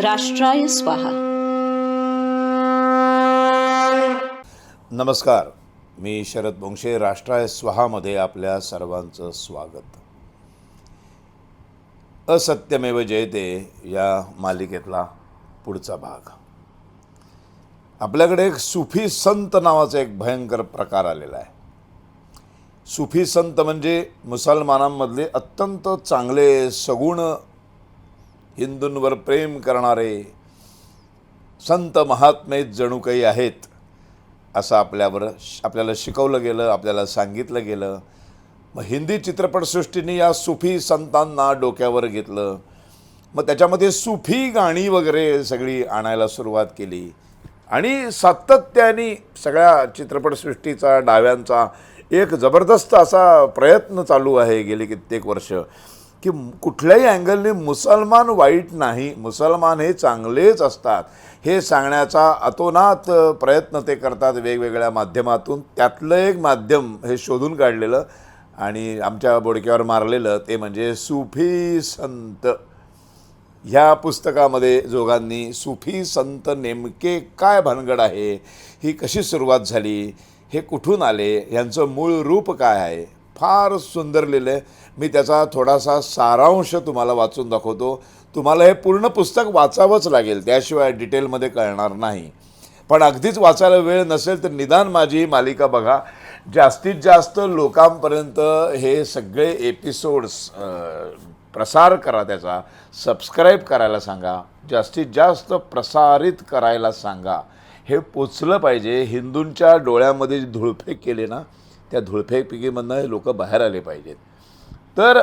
राष्ट्राय स्वाहा. नमस्कार. मी शरद बोंगशे राष्ट्राय स्वहामध्ये आपल्या सर्वांचं स्वागत. असत्यमेव जयते या मालिकेतला पुढचा भाग. आपल्याकडे एक सुफी संत नावाचा एक भयंकर प्रकार आलेला आहे. सुफी संत म्हणजे मुसलमानांमधले अत्यंत चांगले सगुण हिंदूंवर प्रेम करणारे संत महात्मे जणू काही आहेत असं आपल्यावर आपल्याला शिकवलं गेलं आपल्याला सांगितलं गेलं. मग हिंदी चित्रपटसृष्टीने या सुफी संतांना डोक्यावर घेतलं. मग त्याच्यामध्ये सुफी गाणी वगैरे सगळी आणायला सुरुवात केली. आणि सातत्याने सगळ्या चित्रपटसृष्टीचा डाव्यांचा एक जबरदस्त असा प्रयत्न चालू आहे गेली कित्येक वर्ष. की कुठल्याही अँगलने मुसलमान वाईट नाही मुसलमान हे चांगलेच असतात. हे सांगण्याचा अतोनात प्रयत्न ते करतात वेगवेगळ्या माध्यमातून. त्यातलं एक माध्यम हे शोधून काढलेलं आणि आमच्या बोडक्यावर मारलेलं ते म्हणजे सुफी संत. ह्या पुस्तकामध्ये जोगांनी सुफी संत नेमके काय भानगड आहे ही कशी सुरुवात झाली हे कुठून आले यांचं मूळ रूप काय आहे फार सुंदर लिहिलं आहे मी त्याचा थोडासा सारांश तुम्हाला वाचून दाखवतो. तुम्हाला हे पूर्ण पुस्तक वाचावंच लागेल त्याशिवाय डिटेलमध्ये कळणार नाही. पण अगदीच वाचायला वेळ नसेल तर निदान माझी ही मालिका बघा. जास्तीत जास्त लोकांपर्यंत हे सगळे एपिसोड्स प्रसार करा त्याचा. सबस्क्राईब करायला सांगा. जास्तीत जास्त प्रसारित करायला सांगा. हे पोचलं पाहिजे. हिंदूंच्या डोळ्यामध्ये जे धुळफेक केले ना त्या धुळफेकीमधनं लोक बाहेर आले पाहिजेत. तर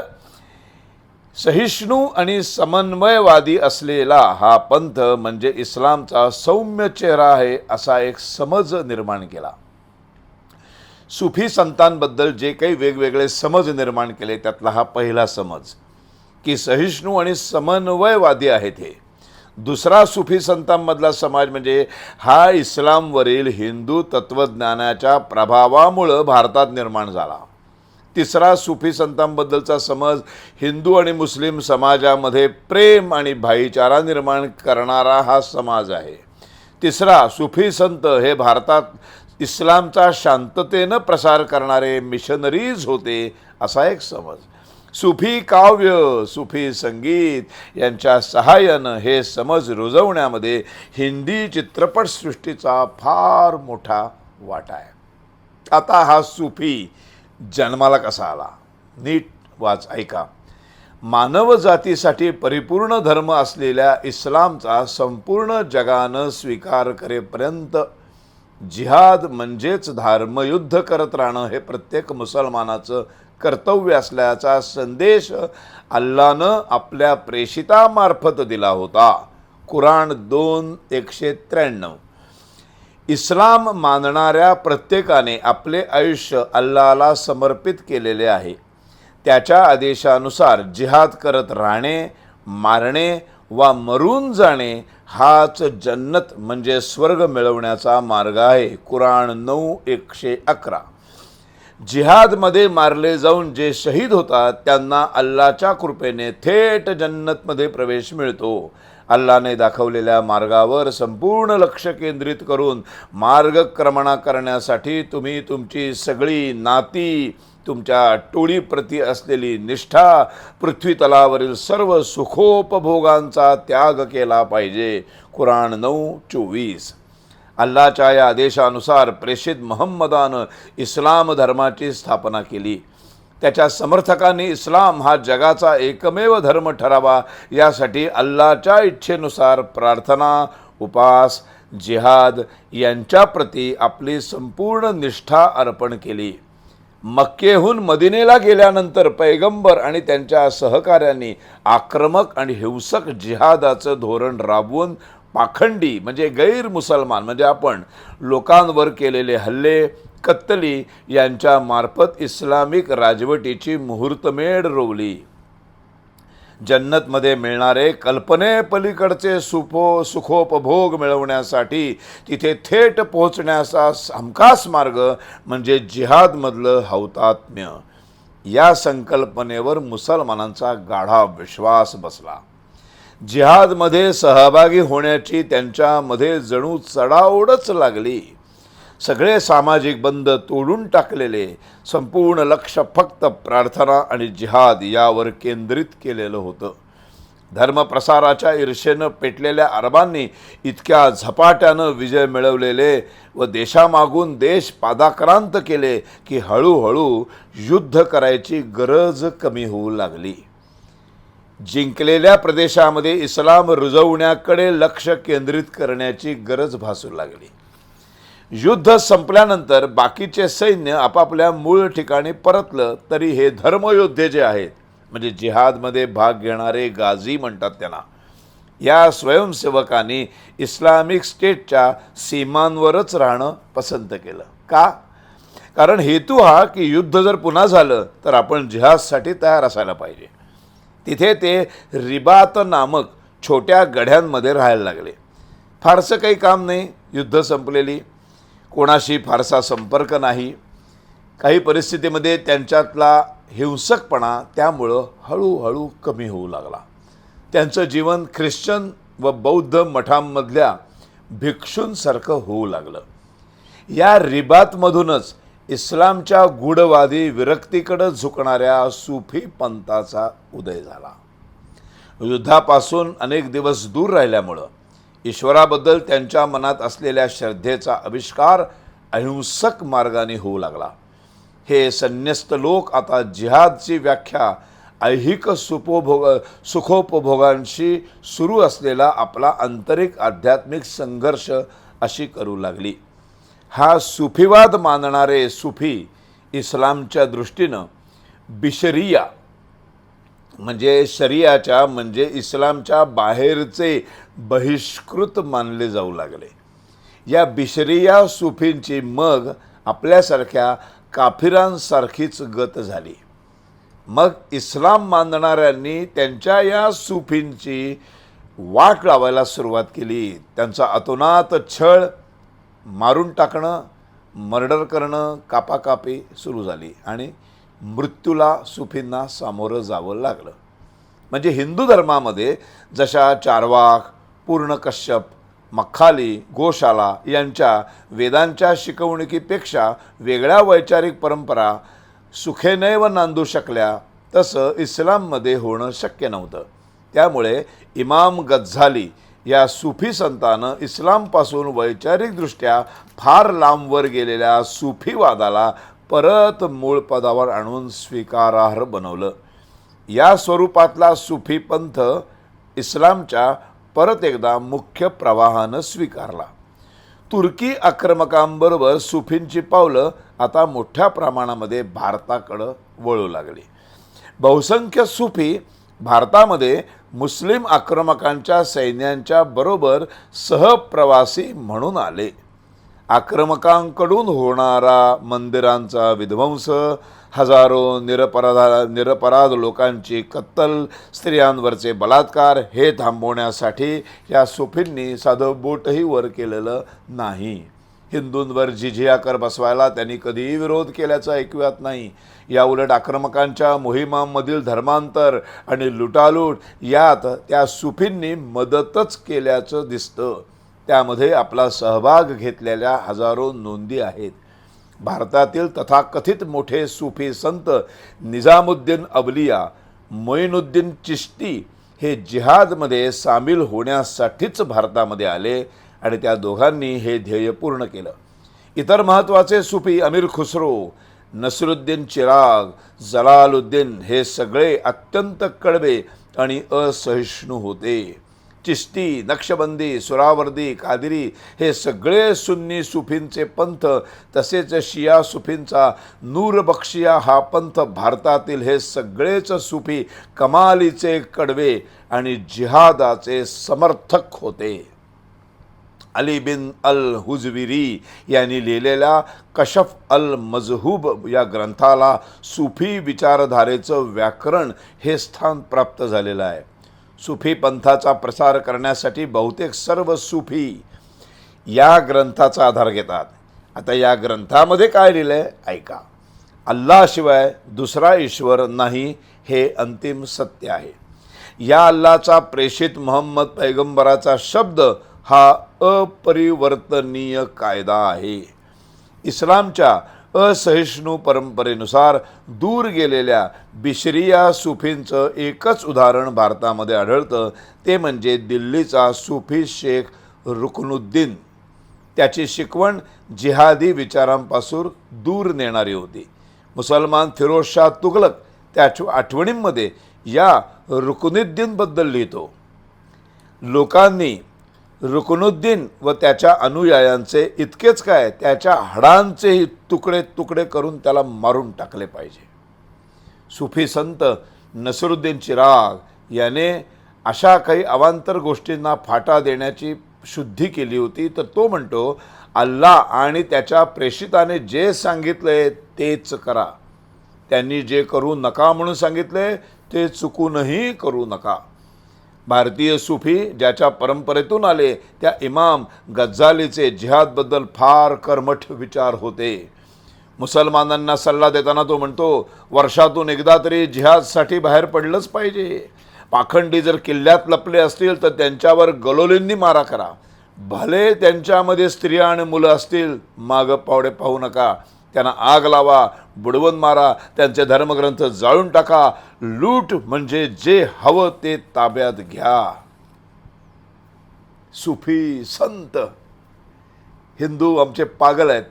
सहिष्णू आणि समन्वयवादी असलेला हा पंथ म्हणजे इस्लामचा सौम्य चेहरा आहे असा एक समज निर्माण केला. सुफी संतांबद्दल जे काही वेगवेगळे समज निर्माण केले त्यातला हा पहिला समज. की सहिष्णू आणि समन्वयवादी आहेत हे. दुसरा सुफी संतांमधला समाज म्हणजे हा इस्लामवरील हिंदू तत्त्वज्ञानाच्या प्रभावामुळं भारतात निर्माण झाला. तिसरा सुफी संतांबद्दलचा समज हिंदू आणि मुस्लिम समाजामध्ये प्रेम आणि भाईचारा निर्माण करणारा हा समाज आहे. तिसरा सुफी संत हे भारतात इस्लामचा शांततेनं प्रसार करणारे मिशनरीज होते असा एक समज. सुफी काव्य सुफी संगीत यांच्या सहाय्यानं हे समज रुजवण्यामध्ये हिंदी चित्रपटसृष्टीचा फार मोठा वाटा आहे. आता हा सुफी जन्माला कसा आला? नीट वाच ऐका. मानव जातीसाठी परिपूर्ण धर्म असलेल्या इस्लामचा संपूर्ण जगानं स्वीकार करेपर्यंत जिहाद म्हणजेच धर्मयुद्ध करत राहणं हे प्रत्येक मुसलमानाचं कर्तव्य असल्याचा संदेश अल्लानं आपल्या प्रेषितामार्फत दिला होता. कुराण दोन एकशे त्र्याण्णव. इस्लाम मानणाऱ्या प्रत्येकाने आपले आयुष्य अल्लाला समर्पित केलेले आहे. त्याच्या आदेशानुसार जिहाद करत राहणे मारणे वा मरून जाणे हाच जन्नत म्हणजे स्वर्ग मिळवण्याचा मार्ग आहे. कुराण नऊ एकशे अकरा. जिहादमध्ये मारले जाऊन जे शहीद होतात त्यांना अल्लाच्या कृपेने थेट जन्नतमध्ये प्रवेश मिळतो. अल्लाने दाखवलेल्या मार्गावर संपूर्ण लक्ष केंद्रित करून मार्गक्रमणा करण्यासाठी तुम्ही तुमची सगळी नाती तुमच्या टोळीप्रती असलेली निष्ठा पृथ्वीतलावरील सर्व सुखोपभोगांचा त्याग केला पाहिजे. कुराण नऊ चोवीस. अल्लाच्या या आदेशानुसार प्रेषित महम्मदानं इस्लाम धर्माची स्थापना केली. त्याच्या समर्थकांनी इस्लाम हा जगाचा एकमेव धर्म ठरावा यासाठी अल्लाच्या इच्छेनुसार प्रार्थना उपास जिहाद यांच्याप्रती आपली संपूर्ण निष्ठा अर्पण केली. मक्केहून मदिनेला गेल्यानंतर पैगंबर आणि त्यांच्या सहकाऱ्यांनी आक्रमक आणि हिंसक जिहादाचं धोरण राबवून पाखंडी म्हणजे गैर मुसलमान म्हणजे आपण लोकांवर केलेले हल्ले कत्तली यांच्या मार्फत इस्लामिक राजवटीची मुहूर्तमेढ रोवली. जन्नतमध्ये मिळणारे कल्पनेपलीकडचे सुपो सुखोपभोग मिळवण्यासाठी तिथे थेट पोहोचण्याचा हमखास मार्ग म्हणजे जिहादमधलं हौतात्म्य. या संकल्पनेवर मुसलमानांचा गाढा विश्वास बसला. जिहादमध्ये सहभागी होण्याची त्यांच्यामध्ये जणू चढाओढच लागली. सगळे सामाजिक बंध तोडून टाकलेले संपूर्ण लक्ष फक्त प्रार्थना आणि जिहाद यावर केंद्रित केलेलं होतं. धर्मप्रसाराच्या ईर्षेनं पेटलेल्या अरबांनी इतक्या झपाट्यानं विजय मिळवलेले व देशामागून देश पादाक्रांत केले की हळूहळू युद्ध करायची गरज कमी होऊ लागली. जिंकलेल्या प्रदेशामध्ये इस्लाम रुजवण्याकडे लक्ष केंद्रित करण्याची गरज भासू लागली. युद्ध संपल्यानंतर बाकीचे सैन्य आपापल्या मूळ ठिकाणी परतलं तरी हे धर्मयोद्धे जे आहेत म्हणजे जिहादमध्ये भाग घेणारे गाझी म्हणतात त्यांना या स्वयंसेवकांनी इस्लामिक स्टेटच्या सीमांवरच राहणं पसंत केलं. का? कारण हेतू हा की युद्ध जर पुन्हा झालं तर आपण जिहादसाठी तयार असायला पाहिजे. तिथे ते रिबात नामक छोट्या गढ्यांमध्ये राहायला लागले. फारसं काही काम नाही युद्ध संपलेली. कोणाशी फारसा संपर्क नाही. काही परिस्थितीमध्ये त्यांच्यातला हिंसकपणा त्यामुळं हळूहळू कमी होऊ लागला. त्यांचं जीवन ख्रिश्चन व बौद्ध मठांमधल्या भिक्षूंसारखं होऊ लागलं. या रिबातमधूनच इस्लामच्या गूढवादी विरक्तीकडं झुकणाऱ्या सुफी पंथाचा उदय झाला. युद्धापासून अनेक दिवस दूर राहिल्यामुळं ईश्वराबद्दल त्यांच्या मनात असलेल्या श्रद्धेचा आविष्कार अहिंसक मार्गाने होऊ लागला. हे संन्यस्त लोक आता जिहादची व्याख्या ऐहिक सुपोभोग सुखोपभोगांशी सुरू असलेला आपला आंतरिक आध्यात्मिक संघर्ष अशी करू लागली. हा सुफीवाद मानणारे सुफी इस्लामच्या दृष्टीनं बिशरिया म्हणजे शरियाच्या म्हणजे इस्लामच्या बाहेरचे बहिष्कृत मानले जाऊ लागले. या बिशरिया सुफींची मग आपल्यासारख्या काफिरांसारखीच गत झाली. मग इस्लाम मानणाऱ्यांनी त्यांच्या या सुफींची वाट लावायला सुरुवात केली. त्यांचा अतोनात छळ मारून टाकणं मर्डर करणं कापाकापी सुरू झाली. आणि मृत्यूला सुफींना सामोरं जावं लागलं. म्हणजे हिंदू धर्मामध्ये जशा चारवाक पूर्णकश्यप मखाली गोशाला यांच्या वेदांच्या शिकवणुकीपेक्षा वेगळ्या वैचारिक परंपरा सुखेनैव नांदू शकल्या तसं इस्लाममध्ये होणं शक्य नव्हतं. त्यामुळे इमाम गझाली या सुफी संतानं इस्लामपासून वैचारिकदृष्ट्या फार लांबवर गेलेल्या सुफीवादाला परत मूळ पदावर आणून स्वीकारार्ह बनवलं. या स्वरूपातला सुफी पंथ इस्लामच्या परत एकदा मुख्य प्रवाहानं स्वीकारला. तुर्की आक्रमकांबरोबर सुफींची पावलं आता मोठ्या प्रमाणामध्ये भारताकडं वळू लागली. बहुसंख्य सुफी भारतामध्ये मुस्लिम आक्रमकांच्या सैन्यांच्या बरोबर सहप्रवासी म्हणून आले. आक्रमकांकडून होणारा मंदिरांचा विध्वंस हजारो निरपराधा निरपराध लोकांची कत्तल स्त्रियांवरचे बलात्कार हे थांबवण्यासाठी या सुफींनी साधं बोटही वर केलेलं नाही. हिंदूंवर जिझिया कर बसवायला त्यांनी कधीही विरोध केल्याचं ऐकूयात नाही. या उलट आक्रमकांच्या मोहिमांमधील धर्मांतर आणि लुटालूट यात त्या सुफींनी मदतच केल्याचं दिसतं. त्यामध्ये आपला सहभाग घेतलेल्या हजारो नोंदी आहेत. भारतातील तथाकथित मोठे सुफी संत निजामुद्दीन अबलिया मोईनुद्दीन चिश्ती हे जिहादमध्ये सामील होण्यासाठीच भारतामध्ये आले आणि त्या दोघांनी हे ध्येय पूर्ण केलं. इतर महत्त्वाचे सुफी अमीर खुसरो नसरुद्दीन चिराग जलालुद्दीन हे सगळे अत्यंत कडवे आणि असहिष्णू होते. चिश्ती नक्षबंदी सुरावर्दी कादिरी हे सगळे सुन्नी सुफींचे पंथ तसेच शिया सुफींचा नूरबक्षिया हा पंथ भारतातील हे सगळेच सुफी कमालीचे कडवे आणि जिहादाचे समर्थक होते. अली बिन अल हुजविरी यांनी लिहिलेल्या कशफ अल मजहूब या ग्रंथाला सुफी विचारधारेचं व्याकरण हे स्थान प्राप्त झालेलं आहे. सुफी पंथाचा प्रसार करण्यासाठी बहुतेक सर्व सुफी या ग्रंथाचा आधार घेतात. आता या ग्रंथामध्ये काय लिहिलं आहे ऐका अल्लाशिवाय दुसरा ईश्वर नाही हे अंतिम सत्य आहे. या अल्लाचा प्रेषित मोहम्मद पैगंबराचा शब्द हा अपरिवर्तनीय कायदा आहे. इस्लामच्या असहिष्णू परंपरेनुसार दूर गेलेल्या बिशरिया सुफींचं एकच उदाहरण भारतामध्ये आढळतं. ते म्हणजे दिल्लीचा सुफी शेख रुकनुद्दीन. त्याची शिकवण जिहादी विचारांपासून दूर नेणारी होती. मुसलमान फिरोजशाह तुगलक त्याच्या आठवणींमध्ये या रुकनुद्दीनबद्दल लिहितो. लोकांनी रुकनुद्दीन व त्याच्या अनुयायांचे इतकेच काय त्याच्या हाडांचेही तुकडे तुकडे करून त्याला मारून टाकले पाहिजे. सुफी संत नसरुद्दीन चिराग याने अशा काही अवांतर गोष्टींना फाटा देण्याची शुद्धी केली होती तर तो म्हणतो अल्लाह आणि त्याच्या प्रेषिताने जे सांगितले तेच करा. त्यांनी जे करू नका म्हणून सांगितले ते चुकूनही करू नका. भारतीय सुफी ज्याच्या परंपरेतून आले त्या इमाम गझालीचे जिहादबद्दल फार कर्मठ विचार होते. मुसलमानांना सल्ला देताना तो म्हणतो वर्षातून एकदा तरी जिहादसाठी बाहेर पडलंच पाहिजे. पाखंडी जर किल्ल्यात लपले असतील तर त्यांच्यावर गलोलींनी मारा करा. भले त्यांच्यामध्ये स्त्रिया आणि मुलं असतील मागं पावडे पाहू नका. त्यांना आग लावा बुडवून मारा त्यांचे धर्मग्रंथ जाळून टाका. लूट म्हणजे जे हवं ते ताब्यात घ्या. सुफी संत. हिंदू आमचे पागल आहेत.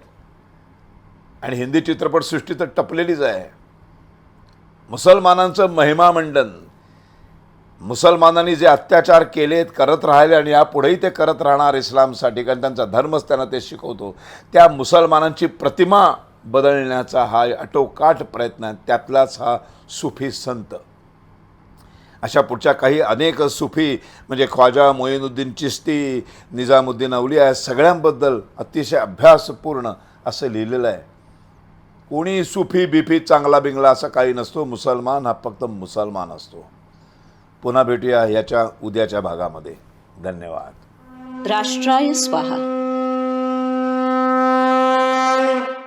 आणि हिंदी चित्रपटसृष्टी तर टपलेलीच आहे. मुसलमानांचं महिमा मंडन मुसलमानांनी जे अत्याचार केलेत करत राहिले आणि यापुढेही ते करत राहणार इस्लामसाठी कारण त्यांचा धर्मच त्यांना ते शिकवतो. त्या मुसलमानांची प्रतिमा बदलण्याचा हा अटोकाट प्रयत्न आहे. त्यातलाच हा सुफी संत. अशा पुढच्या काही अनेक सुफी म्हणजे ख्वाजा मोईनुद्दीन चिस्ती निजामुद्दीन अवलिया या सगळ्यांबद्दल अतिशय अभ्यासपूर्ण असं लिहिलेलं आहे. कोणी सुफी बिफी चांगला बिंगला असा काही नसतो. मुसलमान हा फक्त मुसलमान असतो. पुन्हा भेटूया याच्या उद्याच्या भागामध्ये. धन्यवाद. राष्ट्राय स्वाहा.